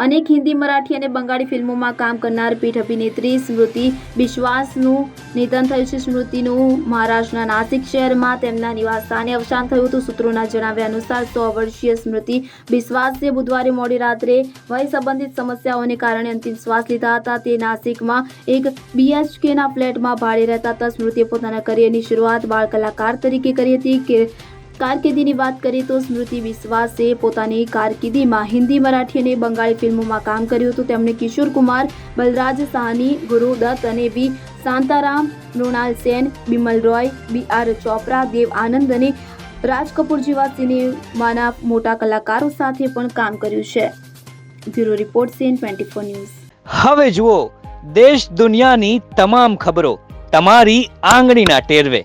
અનેક હિન્દી, મરાઠી અને બંગાળી ફિલ્મોમાં કામ કરનાર પીઠ અભિનેત્રી સ્મૃતિ બિશ્વાસનું નિધન થયું છે. સ્મૃતિનું મહારાષ્ટ્રના નાસિક શહેરમાં તેમના નિવાસસ્થાને અવસાન થયું હતું. સૂત્રોના જણાવ્યા અનુસાર સો વર્ષીય સ્મૃતિ બિશ્વાસે બુધવારે મોડી રાત્રે વય સંબંધિત સમસ્યાઓને કારણે અંતિમ શ્વાસ લીધા હતા. તે નાસિકમાં એક બીએચકેના ફ્લેટમાં ભાડે રહેતા હતા. સ્મૃતિએ પોતાના કરિયરની શરૂઆત બાળ કલાકાર તરીકે કરી હતી. કે કારકિર્દીની વાત કરીએ તો સ્મૃતિ વિશ્વાસે પોતાની કારકિર્દીમાં હિન્દી, મરાઠી અને બંગાળી ફિલ્મોમાં કામ કર્યું હતું. તેમણે કિશોર કુમાર, બલરાજ સાહની, ગુરુ અને V. Shantaram, Mrinal Sen, Bimal Roy, B. R. Chopra, Dev Anand અને રાજ કપૂર જેવા સિનેમાના મોટા કલાકારો સાથે પણ કામ કર્યું છે. Bureau report C N twenty four news. હવે જુઓ, દેશ દુનિયાની તમામ ખબરો તમારી આંગળીના ટેરવે.